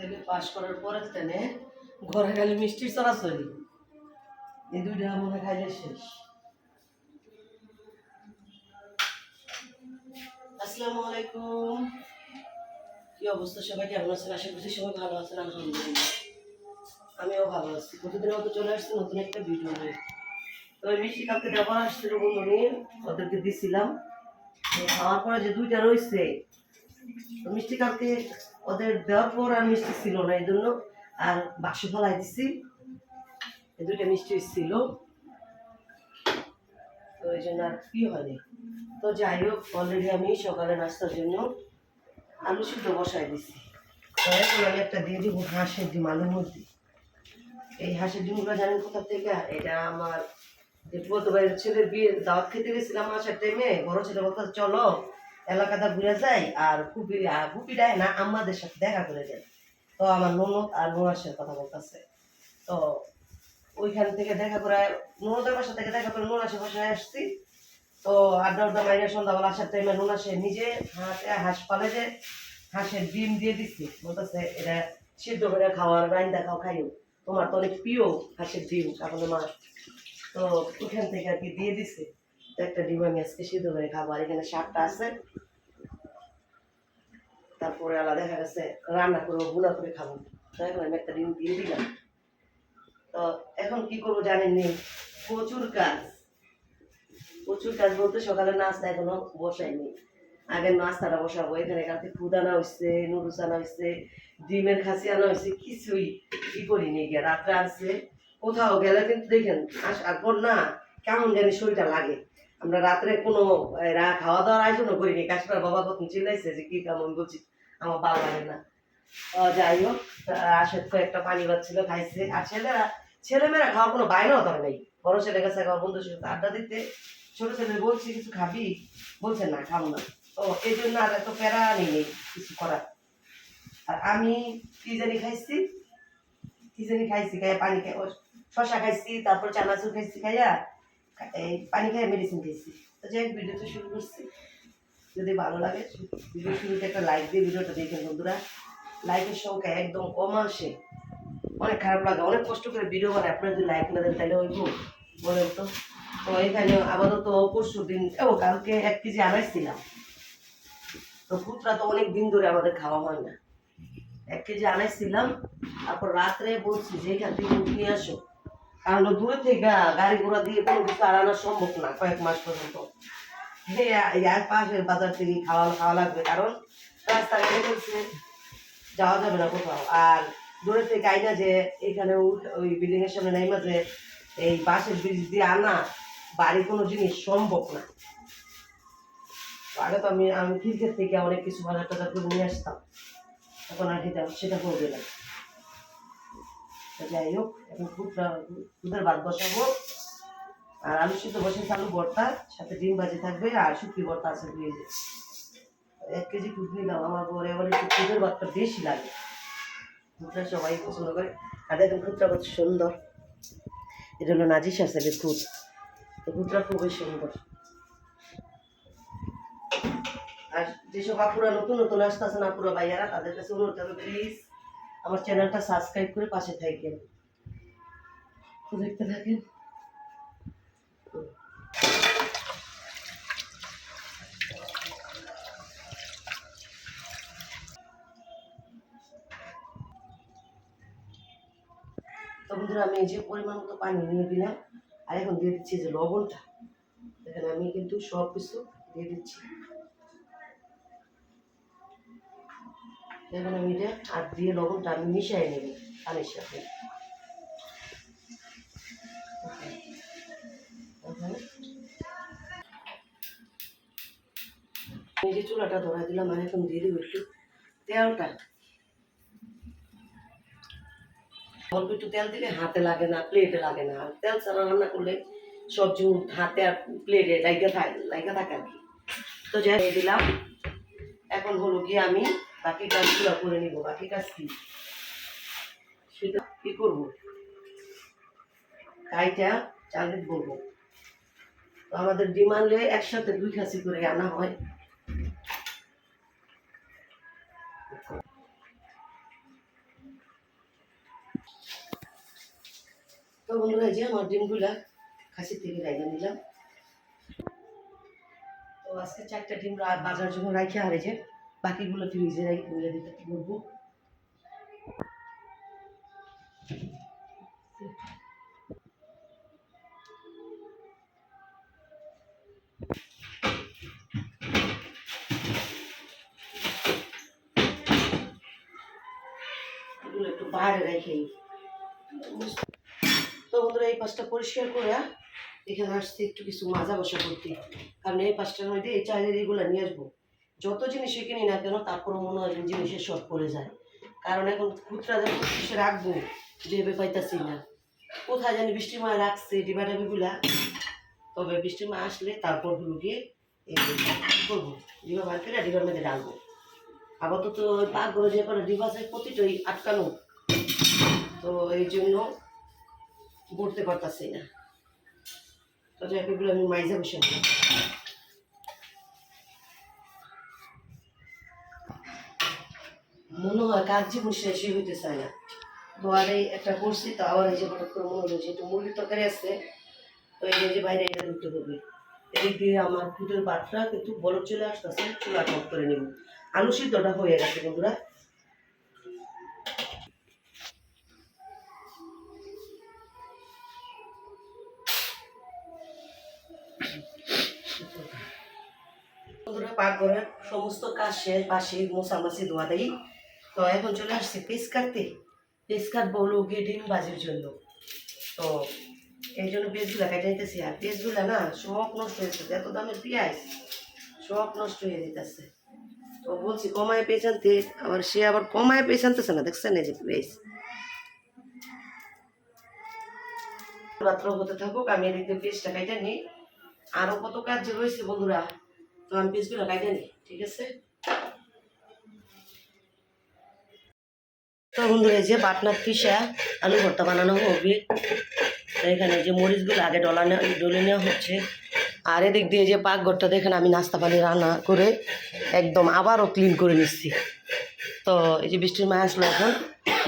ছেলে পাস করার পরে তেনে ঘরে গেলে মিষ্টির চড়াচড়ি এই দুইটা মনে খাইলে শেষ। আসসালামু আলাইকুম। কি অবস্থা সবাই? কেমন আছেন? আশা করছি সবাই ভালো আছেন, আলহামদুলিল্লাহ। আমিও ভালো আছি। প্রতিদিনের মতো চলে আসছি নতুন একটা ভিডিও নিয়ে। তো ওই মিষ্টি কালকে দেওয়া আসছিল বন্ধু ওদেরকে দিছিলাম। খাওয়ার পরে যে দুইটা রয়েছে মিষ্টি কালকে ওদের দেওয়ার পর আর মিষ্টি ছিল না, এই জন্য আর বাক্স ফেলাই দিছি। এই দুইটা মিষ্টি ছিল। তো এই জন্য আর কি হয়নি। তো যাই হোক অলরেডি আমি সকালে নাস্তার জন্য আলু সিদ্ধ বসাই দিছি। আমি একটা দিয়ে দিব হাঁসের ডিম, আলুর মধ্যে এই হাঁসের ডিমগুলো জানেন কোথা থেকে? এটা আমার প্রতিবারের ছেলের বিয়ে দাওয়াত খেতে গেছিলাম আসার টাইমে বড় ছেলে বলতে চলো এলাকাটা ঘুরে যাই আর ফুপি ফুপি না আমাদের সাথে দেখা করে যায় তো আমার ননদ আর নোয়াসের কথা বলতেছে। তো ওইখান থেকে দেখা করে, ননদের বাসা থেকে দেখা করে নোনাসের বাসায় আসছি। তো আড্ডা আড্ডা মাইনে সন্ধ্যাবেলা আসার টাইমে নোনাসে নিজে হাতে হাঁস পালে যে হাঁসের ডিম দিয়ে দিচ্ছি বলতেছে, এটা সিদ্ধ করে খাওয়ার রাইন্দা খাও, খাইও। তোমার তো অনেক প্রিয় হাঁসের ডিম কাপড়ে মাছ তো ওইখান থেকে আর কি দিয়ে দিছে। একটা ডিম আমি আজকে সিদ্ধ করে খাব। আর এখানে শাকটা আছে। তারপরে আলাদা দেখা গেছে, রান্না করে গুঁড়া করে খাব। তো এখন আমি একটা ডিম দিয়ে দিলাম। তো এখন কি করব জানেননি প্রচুর কাজ। প্রচুর কাজ বলতে সকালে নাস্তা এখনও বসাইনি। আগের নাস্তাটা বসাবো। এখানে কালকে ফুড আনা হয়েছে নুডলস আনা হয়েছে ডিমের খাসি আনা হয়েছে কিছুই ই করিনি গিয়ে। রাত্রে আসছে কোথাও গেলে কিন্তু দেখেন আসার পর না, কেমন জানি শরীরটা লাগে। আমরা রাত্রে কোনো খাওয়া দাওয়ার আয়োজনও করিনি। কাশ্মীর বাবা কখন চিল্লাইছে যে কি কেমন বলছি আমার ভালো লাগে না। যাই হোক, আসে তো একটা পানি ছিল খাইছে। আর ছেলেরা ছেলেমেয়েরা খাওয়ার কোনো বাইরেও ধরে নেই। বড় ছেলে গেছে আমার বন্ধুর সাথে আড্ডা দিতে। ছোট ছেলে বলছি, কিছু খাবি? বলছে, না, খাব না। তো এই জন্য আর এত প্যারা নেই নেই, কিছু করার। আর আমি কি জানি খাইছি? কি জানি খাইছি খাই পানি খাই ও শশা খাইছি, তারপর চানাচুর খাইছি, খাইয়া এই পানি খাই মেডিসিন খাইছি। তো যাই হোক ভিডিওটা শুরু করছি। যদি ভালো লাগে ভিডিও শুরুতে একটা লাইক দিয়ে ভিডিওটা দেখেন বন্ধুরা? লাইকের সংখ্যা একদম কম আসে অনেক খারাপ লাগে, অনেক কষ্ট করে ভিডিও বানায়। আপনারা যদি লাইক না দেন, তাহলে ওই বলেন তো। তো এখানে আপাতত পরশু দিন, ও, কালকে এক কেজি আনাইছিলাম তো ফুটরা তো অনেক দিন ধরে আমাদের খাওয়া হয় না। এক কেজি আনাইছিলাম তারপর রাত্রে বলছি যে এখান থেকে উঠ নিয়ে আসো। কারণ দূরে থেকে গাড়ি ঘোড়া দিয়ে কোনো কিছু আর আনা সম্ভব না কয়েক মাস পর্যন্ত। পাশের বাজার থেকে খাওয়া খাওয়া লাগবে, কারণ রাস্তাঘাটে বলছে, যাওয়া যাবে না কোথাও। আর দূরে থেকে আইনা যে এখানে ওই বিল্ডিং এর সামনে নাইমা যে এই বাসের ব্রিজ দিয়ে আনা, বাড়ি কোনো জিনিস সম্ভব না। আগে তো আমি আমি ক্রিকেট থেকে অনেক কিছু বাজার টাজার করে নিয়ে আসতাম। এখন আর সেটা সেটা করবে না। যাই হোক, এখন খুদরা খুদের ভাত বসাবো আর আলু সিদ্ধ বসে আলু ভর্তা, সাথে ডিম ভাজি থাকবে আর শুটকি ভর্তা আছে ফ্রিজে এক কেজি খুদ নিলাম, আমার বরে আবার একটু খুদের ভাতটা বেশি লাগে। খুদরা সবাই পছন্দ করে। আর দেখেন খুদরা কত সুন্দর। এটা হলো নাজিস আছে তো খুদরা খুবই সুন্দর। আর যেসব আপুরা নতুন নতুন আসতেছেন, আপুরা ভাইয়ারা, তাদের কাছে অনুরোধ করবে প্লিজ আমার চ্যানেলটা সাবস্ক্রাইব করে পাশে থাকেন। তো দেখতে থাকেন। তো বন্ধুরা, আমি যে পরিমাণ মতো পানি নিয়ে দিলাম আর এখন দিয়ে দিচ্ছি যে লবণটা। দেখেন, আমি কিন্তু সব কিছু দিয়ে দিচ্ছি। এখন আমি এটা আর দিয়ে লবণটা আমি মিশিয়ে নেব, পানির সাথে। এই চুলাটা ধরা দিলাম আর এখন দিয়ে দেবো একটু তেলটা। অল্প একটু তেল দিলে হাতে লাগে না প্লেটে লাগে না। তেল ছাড়া রান্না করলে সবজি হাতে আর প্লেটে লাইগা থাকে লাইগা থাকে আর কি। তো যাই দিলাম। এখন হলো গিয়ে আমি বাকি কাজগুলো করে নিব। বাকি কাজ কি? সেটা কি করব? কাইটা চালে বলব আমাদের ডিমান্ডে একসাথে দুই খাসি করে আনা হয়। বন্ধুরা এই আমার ডিমগুলা খাসির থেকে রাইখা নিলাম। তো আজকে চারটা ডিম বাজার জন্য এই যে বাকিগুলো ফ্রিজে রাখি মিলে দিতে এগুলো একটু বাইরে রেখে তো বন্ধুরা এই পাশটা পরিষ্কার করে এখানে আসতে একটু কিছু মাজা বসা করতে। কারণ এই পাশটার মধ্যে এই চাইলের এগুলো নিয়ে আসব। যত জিনিস কিনি না কেন তারপরে মনে হয় জিনিসের শর্ট পড়ে যায়। কারণ এখন খুচরা যখন কিসে রাখব ভেবে পাইতাছি না। কোথায় জানি বৃষ্টির মায় রাখছে ডিবাডাবিগুলা তবে বৃষ্টির মা আসলে তারপর হলো গিয়ে করব? ডিবা বার করে ডিবার মধ্যে ডালবো আপাতত ওই পাকঘরে যে করে ডিবা আছে, প্রতিটাই আটকানো। তো এই জন্য করতে পারতাছি না। এগুলো আমি মাইজা বসে। মনে হয় কাজ জীবন শেষই হইতে চায় না। এই একটা করছি, তো আবার এই যে হঠাৎ করে মনে হলো যে একটু মুরগির তরকারি আছে, তো এই যে বাইরে এটা ঢুকতে হবে। এদিক দিয়ে আমার খুদের বাটটা কিন্তু বড় চলে আসতেছে চুলা টপ করে নেব। আলু সিদ্ধটা হয়ে গেছে বন্ধুরা। পাকঘরের সমস্ত কাজ শেষ, বাসি, মোছামাছি ধোয়া দেই তো এখন চলে আসছে পেস কাটতে। পেস কাটবো গিয়ে ডিম বাজির জন্য। তো এই জন্য পেঁয়াজগুলো কেটে নিতেছি। আর পেঁয়াজগুলো না সব নষ্ট হয়ে হয়েছে এত দামের পেঁয়াজ সব নষ্ট হয়ে যেতেছে। তো বলছি কমায় পেঁয়াজ আনতে, আবার সে আবার কমায় পেঁয়াজ আনতেছে না। দেখছেন এই যে পেঁয়াজ। রাত্র হতে থাকুক, আমি এদিকে দিয়ে পেঁয়াজটা কেটে নিই। আরও কত কাজ রয়েছে বন্ধুরা। তো আমি পিসগুলো কাটে নিই, ঠিক আছে? তো বন্ধুরা যে বাটনার পিসা আলু ভর্তা বানানো হবে। এখানে যে মরিচগুলো আগে ডলা ডলে নেওয়া হচ্ছে। আর এদিক দিয়ে যে পাকঘরটা দেখেন, আমি নাস্তা পানি রান্না করে একদম আবারও ক্লিন করে নিচ্ছি। তো এই যে বৃষ্টির মায় আসলো এখন,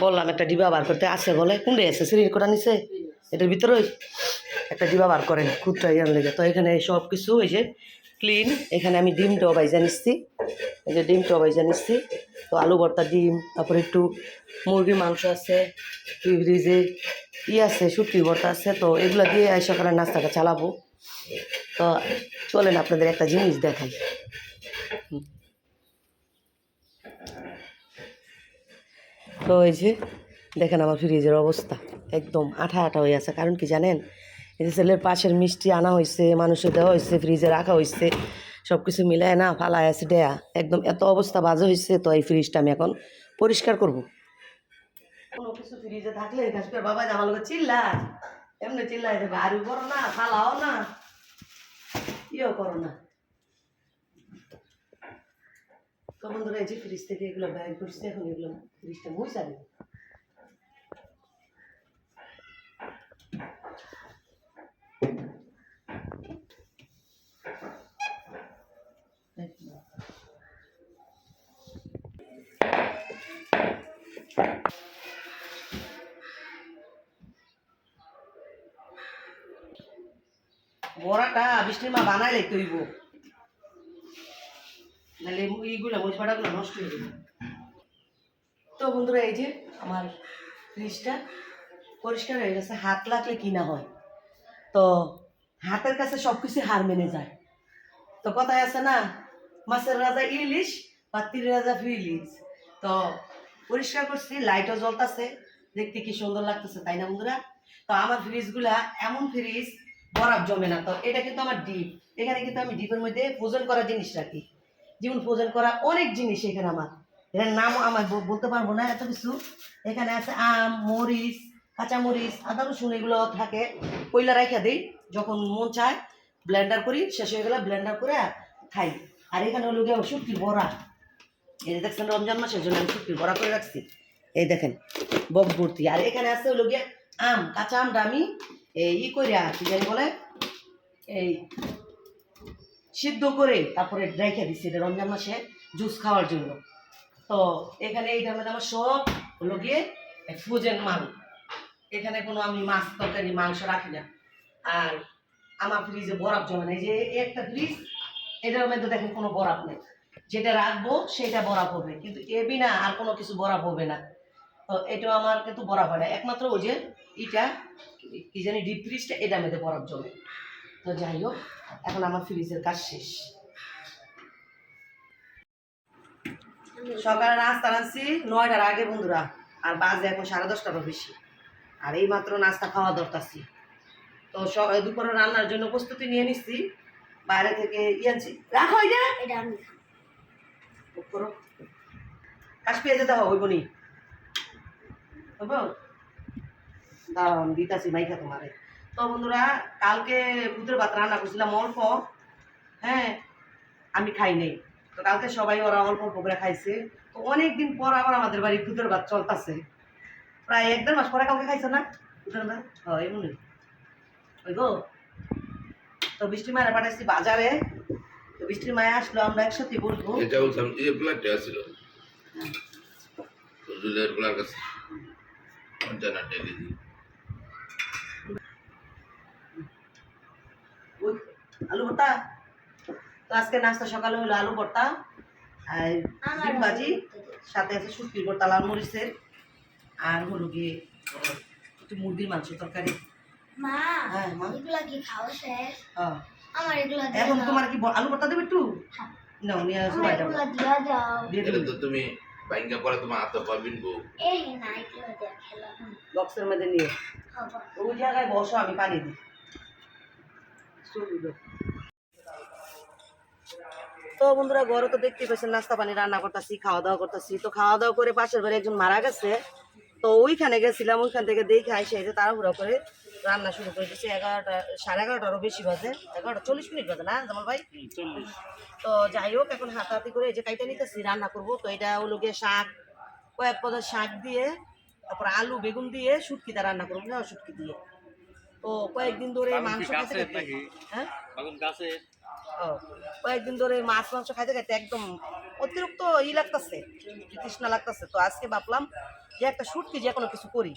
বললাম একটা ডিবা বার করতে আছে বলে। কোনটা আছে? সিঁড়ির করা নিচে? এটার ভিতরে একটা ডিবা বার করেন, খুদটা ইয়ার লেগে। তো এখানে সব কিছু, এই যে ক্লিন এখানে আমি ডিমটাও বাইজা নিচ্ছি। এই যে ডিমটাও বাইজা নিচ্ছি। তো আলু ভর্তা, ডিম, তারপরে একটু মুরগির মাংস আছে ফ্রিজে ই আছে, শুটকি ভর্তা আছে, তো এগুলো দিয়ে সকালে নাস্তাটা চালাবো। তো চলেন আপনাদের একটা জিনিস দেখাই। তো এই যে দেখেন আমার ফ্রিজের অবস্থা, একদম আঠা আঠা হয়ে আছে। কারণ কি জানেন? এই যে পাশের মিষ্টি আনা হয়েছে মানুষের দেওয়া হয়েছে ফ্রিজে রাখা হয়েছে সব কিছু মিলায় না, ফালায় আছে, দেয়া। একদম এত অবস্থা বাজে হয়েছে তো এই ফ্রিজটা আমি এখন পরিষ্কার করব। থাকলে বাবা চিল্লা এমনি দেবে আরও করো না, ফালাও না। করো না। যে ফ্রিজ থেকে এগুলো বের করছে, এখন এগুলো ফ্রিজটা দেবো বড়াটা বৃষ্টির মা বানাই বানাইলে তৈব নাহলে এইগুলো মশবাটাগুলো নষ্ট হয়ে যাবে। তো বন্ধুরা, এই যে আমার ফ্রিজটা পরিষ্কার হয়ে গেছে, হাত লাগলে কিনা হয়। তো হাতের কাছে সব কিছু হার মেনে যায়। তো কথায় আছে না, মাছের রাজা ইলিশ বা পাত্তির রাজা ফিলিশ তো পরিষ্কার করছি, লাইটও জ্বলতেছে, দেখতে কি সুন্দর লাগতেছে, তাই না বন্ধুরা? তো আমার ফ্রিজগুলা এমন ফ্রিজ বরফ জমে না। তো এটা কিন্তু আমার ডিপ। এখানে কিন্তু আমি ডিপের মধ্যে ফ্রোজেন করা জিনিস রাখি। যেমন ফ্রোজেন করা অনেক জিনিস এখানে আমার। এটার নামও আমার বলতে পারব না এত কিছু। এখানে আছে আম, মরিচ কাঁচামরিচ, আদা রসুন এগুলো থাকে, কইলা রাখা দিই, যখন মন চায় ব্লেন্ডার করি, শেষ হয়ে গেলে ব্লেন্ডার করে খাই। আর এখানে হলো গিয়ে শুটকি বড়া। এই দেখছেন রমজান মাসের জন্য আমি শুটকি বড়া করে রাখছি। এই দেখেন, বক ভর্তি। আর এখানে আছে হলো গিয়ে আম, কাঁচা আমটা আমি এই ই করে কি জানি বলে, এই সিদ্ধ করে তারপরে রেখে দিচ্ছি এটা রমজান মাসে জুস খাওয়ার জন্য। তো এখানে এইটার মধ্যে আমার সব হলো গিয়ে ফ্রোজেন মাল। এখানে কোনো আমি মাছ তরকারি, মাংস রাখি না। আর আমার ফ্রিজে বরফ জমে না। যে একটা ফ্রিজ এটার মধ্যে দেখেন কোনো বরফ নেই। যেটা রাখব, সেটা বরফ হবে। কিন্তু এ বিনা আর কোনো কিছু বরফ হবে না। তো এটাও আমার কিন্তু বরফ হয় না। একমাত্র ওই যে এটা, কি জানি ডিপ ফ্রিজটা এটার মধ্যে বরফ জমে। তো যাই হোক, এখন আমার ফ্রিজের কাজ শেষ। সকালে নাস্তা রাখছি নয়টার আগে বন্ধুরা। আর বাজে এখন সাড়ে দশটারও বেশি। আর এই মাত্র নাস্তা খাওয়া দরকারছি তো দুপুরে রান্নার জন্য প্রস্তুতি নিয়ে নিচ্ছি বাইরে থেকে ইয়ানছি রাখো এটা এটা আমি করো। কাশ পেয়ে যেতে হবে বনি দাঁড়াও আমি দিতাছি মাইকা তোমারে। তো বন্ধুরা কালকে ভূতের ভাত রান্না করছিলাম অল্প। হ্যাঁ আমি খাই নাই। তো কালকে সবাই ওরা অল্প অল্প করে খাইছে। তো অনেক দিন পর আবার আমাদের বাড়ি ভূতের ভাত চলতেছে। প্রায় এক দেড় মাস পরে কালকে খাইছো না? হয় এমনি ওই গো তো বৃষ্টি মায়ের পাঠাইছি বাজারে। তো বৃষ্টির মায়ে আসলো আমরা একসাথে বলব। এটা বলছিলাম পঞ্চান্ন কেজি। আলু ভর্তা। তো আজকে নাস্তা সকালে হলো আলু ভর্তা। আর ডিম ভাজি। সাথে আছে শুটকির ভর্তা লাল মরিচের। আর হলো গিয়ে একটু মুরগির মাংস তরকারি। মা হ্যাঁ মা। এগুলা কি খাওয়া শেষ? হ্যাঁ। আমার এগুলা এখন তোমার কি আলু ভর্তা দেবে একটু? হ্যাঁ। নাও নিয়ে আসো এগুলা দিয়া দাও। দিয়ে তো তুমি বাইঙ্গা পরে তোমার হাতে পাবিন বউ। এই না এগুলা দিয়া খেলাম বক্সের মধ্যে নিয়ে। ওই জায়গায় বসো আমি পানি দিই। তো বন্ধুরা ঘরে তো দেখতে পেয়েছেন নাস্তা পানি রান্না করতেছি খাওয়া দাওয়া করতেছি। তো খাওয়া দাওয়া করে পাশের ঘরে একজন মারা গেছে। তো ওইখানে গেছিলাম ওইখান থেকে দেখে আইসে এসে তাড়াহুড়া করে রান্না শুরু করে দিয়েছি। এগারোটা সাড়ে এগারোটারও বেশি বাজে। এগারোটা চল্লিশ মিনিট বাজে না জামাল ভাই? তো যাই হোক এখন হাতাহাতি করে এই যে কাইটা নিতেছি রান্না করব। তো এটা হলো গিয়ে শাক কয়েক পদের শাক দিয়ে তারপর আলু বেগুন দিয়ে শুটকিটা রান্না করব না শুটকি দিয়ে। তো কয়েকদিন ধরে মাংস হ্যাঁ? কয়েকদিন ধরে মাছ, মাংস খাইতে খাইতে একদম অতিরিক্ত ই লাগতেছে, তৃষ্ণা লাগতেছে। তো আজকে ভাবলাম যে একটা শুটকি যে কোনো কিছু করি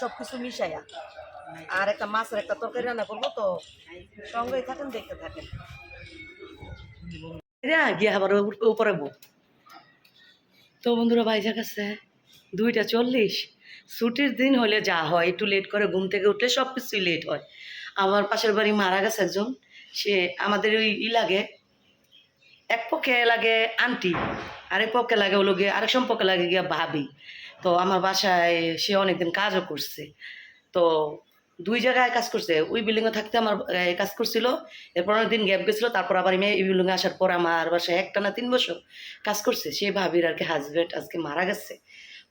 সব কিছু মিশাইয়া। আর একটা মাছের একটা তরকারি রান্না করব, তো সঙ্গেই থাকেন, দেখতে থাকেন। গিয়ে আবার উপ- উপরে তো বন্ধুরা, ভাইজার কাছে দুইটা চল্লিশ। ছুটির দিন হলে যা হয়, একটু লেট করে ঘুম থেকে উঠলে সব কিছুই লেট হয়। আমার পাশের বাড়ি মারা গেছে একজন। সে আমাদের ওই ই লাগে, এক পক্ষে লাগে আন্টি, আরেক পক্ষে লাগে হলো গিয়ে আরেক সম্পর্কে লাগে গিয়ে ভাবি। তো আমার বাসায় সে অনেকদিন কাজও করছে। তো দুই জায়গায় কাজ করছে, ওই বিল্ডিংয়ে থাকতে আমার কাজ করছিল, এরপর অনেকদিন গ্যাপ গেছিল, তারপর আবার আমি এই বিল্ডিংয়ে আসার পর আমার বাসায় একটা না তিন বছর কাজ করছে। সে ভাবির আর কি হাজব্যান্ড আজকে মারা গেছে।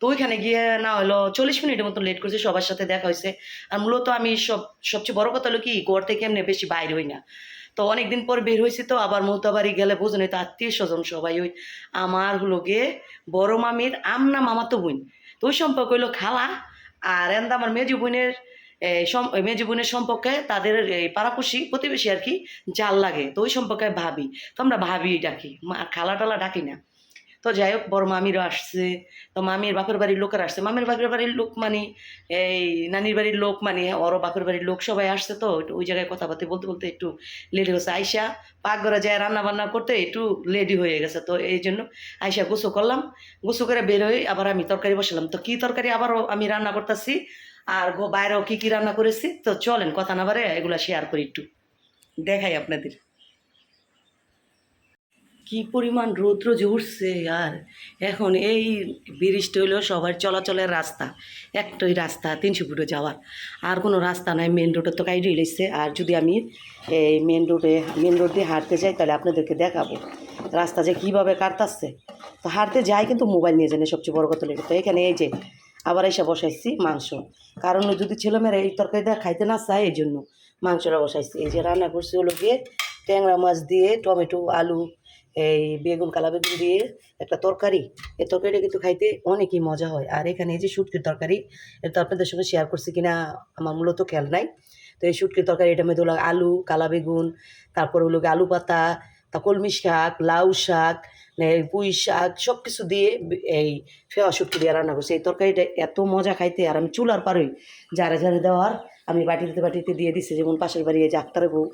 তো ওইখানে গিয়ে না হলো চল্লিশ মিনিটের মতো লেট করছে, সবার সাথে দেখা হয়েছে। আর মূলত আমি সব, সবচেয়ে বড় কথা হলো কি, ঘর থেকে এমনি বেশি বাইরে হই না। তো অনেকদিন পর বের হয়েছি তো, আবার মৌতাবাড়ি গেলে বোঝেন তো আত্মীয় স্বজন সবাই ওই আমার হলো গিয়ে বড় মামির আমনা মামাতো বোন। তো ওই সম্পর্ক হইল খালা আর এন্দা আমার মেজু বোনের মেজু বোনের সম্পর্কে তাদের এই পাড়াপড়শি প্রতিবেশী আর কি, জাল লাগে। তো ওই সম্পর্কে ভাবি। তো আমরা ভাবি ডাকি, মা খালা টালা ডাকি না। তো যাই হোক বড় মামিরও আসছে। তো মামির বাপের বাড়ির লোকের আসছে। মামির বাপের বাড়ির লোক মানে এই নানির বাড়ির লোক মানে ওরও বাপের বাড়ির লোক সবাই আসছে তো ওই জায়গায় কথাবার্তা বলতে বলতে একটু লেডি হয়েছে। আইসা পাকঘরে যায় রান্না বান্না করতে একটু লেডি হয়ে গেছে তো, এই জন্য আইসা গোসু করলাম। গোসু করে বের হয়ে আবার আমি তরকারি বসালাম। তো কি তরকারি? আবারও আমি রান্না করতেছি। আর বাইরেও কি কি রান্না করেছি? তো চলেন, কথা না বারে এগুলো শেয়ার করি একটু। দেখাই আপনাদের। কি পরিমাণ রৌদ্র উঠছে আর? এখন এই ব্রিজটা হইল সবার চলাচলের রাস্তা। একটাই রাস্তা, তিনশো ফুটে যাওয়ার। আর কোনো রাস্তা নাই মেন রোডে তো কাইডে লেগছে আর যদি আমি এই মেন রোডে মেন রোড দিয়ে হাঁটতে যাই, তাহলে আপনাদেরকে দেখাবো রাস্তা যে কীভাবে কাটতাছে। তো হাঁটতে যাই কিন্তু মোবাইল নিয়ে জানে সবচেয়ে বড় কথা লেগে তো এখানে এই যে আবার এসে বসাইছি মাংস। কারণ যদি ছেলেমেয়েরা এই তরকারিটা খাইতে না চায়, এই জন্য মাংসটা বসাইছি। এই যে রান্না করছি হলো গিয়ে ট্যাংরা মাছ দিয়ে টমেটো, আলু এই বেগুন কালা বেগুন দিয়ে একটা তরকারি। এই তরকারিটা কিন্তু খাইতে অনেকই মজা হয়। আর এখানে এই যে শুটকির তরকারি, এটা তো আপনাদের সঙ্গে শেয়ার করছি কিনা আমার মূলত খেয়াল নাই। তো এই শুটকির তরকারি, এটা মধ্যে হলো আলু কালা বেগুন তারপর হলো আলু পাতা তা কলমি শাক, লাউ শাক পুঁই শাক সব কিছু দিয়ে এই ফেওয়া শুটকি দিয়ে রান্না করছি। এই তরকারিটা এত মজা খাইতে, আর আমি চুলার পারই, যারা যারে দেওয়ার, আমি বাটিতে বাটিতে দিয়ে দিছি। যেমন পাশের বাড়ি যে আক্তারের বউ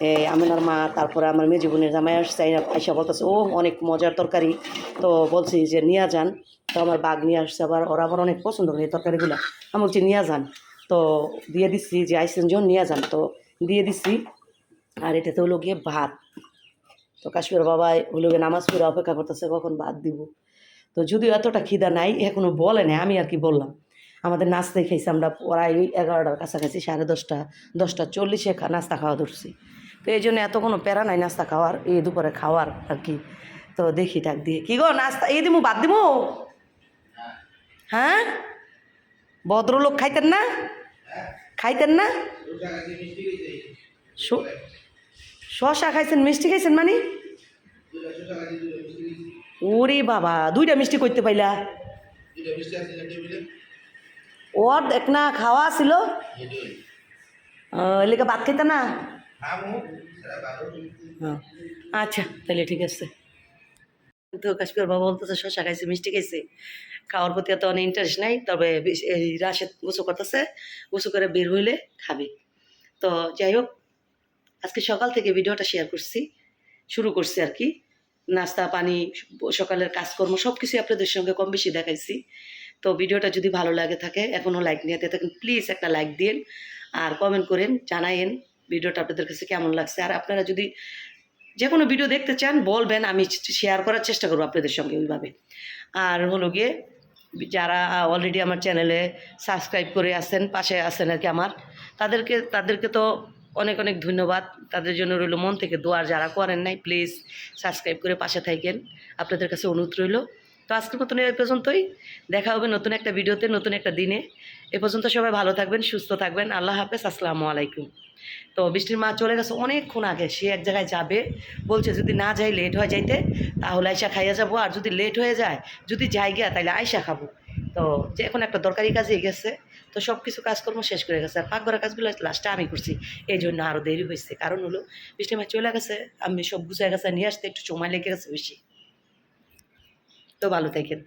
এই আমিনার মা, তারপরে আমার মেজি বোনের জামাই আসছে আইসা বলতেছে ও অনেক মজার তরকারি। তো বলছি যে, নিয়ে যান। তো আমার বাঘ নিয়ে আসছে আবার, ওরা আবার অনেক পছন্দ করে এই তরকারিগুলো। আমি বলছি, নিয়ে যান। তো দিয়ে দিচ্ছি যে, আইসেন যখন নিয়ে যান। তো দিয়ে দিচ্ছি, আর এটাতে হলো গিয়ে ভাত। তো কাশ্মীর বাবা হলো গিয়ে নামাজ পড়ে অপেক্ষা করতেছে, কখন ভাত দিব? তো যদিও এতটা খিদা নাই, এখনও বলে নাই, আমি আর কি বললাম। আমাদের নাস্তায় খেয়েছি আমরা প্রায় এগারোটার কাছাকাছি, সাড়ে দশটা দশটা চল্লিশে নাস্তা খাওয়া ধরছি। তো এই জন্য এত কোনো প্যারা নাই, নাস্তা খাওয়ার, এই দুপুরে খাওয়ার আর কি। তো দেখি ডাক দিয়ে। কি গো, নাস্তা এই দিমু, বাদ দিমু? হ্যাঁ? ভদ্রলোক খাইতেন না? খাইতেন না? শশা খাইছেন, মিষ্টি খাইছেন মানে? ওরে বাবা, দুইটা মিষ্টি করতে পাইলা? ওর এক না, খাওয়া ছিল? এলাকা ভাত খাইতে না? আচ্ছা তাহলে ঠিক আছে। তো কাশ্মীর বাবা বলতেছে শশা খাইছে, মিষ্টি খাইছে। খাওয়ার প্রতি এত অনেক ইন্টারেস্ট নাই, তবে এই রাশেদ গোসু করতেছে গোসু করে বের হইলে খাবে। তো যাই হোক, আজকে সকাল থেকে ভিডিওটা শেয়ার করছি, শুরু করছি আর কি। নাস্তা, পানি, সকালের কাজকর্ম সব কিছুই আপনাদের সঙ্গে কম বেশি দেখাইছি। তো ভিডিওটা যদি ভালো লাগে থাকে এখনও লাইক নিয়ে থাকেন প্লিজ একটা লাইক দিন আর কমেন্ট করেন জানাইন ভিডিওটা আপনাদের কাছে কেমন লাগছে? আর আপনারা যদি যে কোনো ভিডিও দেখতে চান, বলবেন, আমি শেয়ার করার চেষ্টা করব আপনাদের সঙ্গে ওইভাবে। আর হলো গিয়ে, যারা অলরেডি আমার চ্যানেলে সাবস্ক্রাইব করে আছেন, পাশে আছেন আর কি আমার, তাদেরকে তাদেরকে তো অনেক অনেক ধন্যবাদ। তাদের জন্য রইল মন থেকে দোয়ার যারা করেন নাই প্লিজ সাবস্ক্রাইব করে পাশে থাকেন। আপনাদের কাছে অনুরোধ রইল। তো আজকের মতন এই পর্যন্তই। দেখা হবে নতুন একটা ভিডিওতে, নতুন একটা দিনে। এ পর্যন্ত সবাই ভালো থাকবেন, সুস্থ থাকবেন। আল্লাহ হাফেজ, আসসালামু আলাইকুম। তো বৃষ্টির মা চলে গেছে অনেকক্ষণ আগে, সে এক জায়গায় যাবে, বলছে যদি না যাই লেট হয়ে যাইতে, তাহলে আয়সা খাইয়া যাব, আর যদি লেট হয়ে যায়, যদি যাই গিয়া তাহলে আয়সা খাব। তো যে এখন একটা দরকারি কাজে গেছে, তো সব কিছু কাজকর্ম শেষ করে গেছে। আর পাকঘরের কাজগুলো লাস্টে আমি করছি, এই জন্য আরও দেরি হয়েছে কারণ হলো বৃষ্টি মা চলে গেছে, আমি সব গুছায় গেছে নিয়ে আসতে একটু সময় লেগে গেছে বেশি। তো ভালো থাকেন।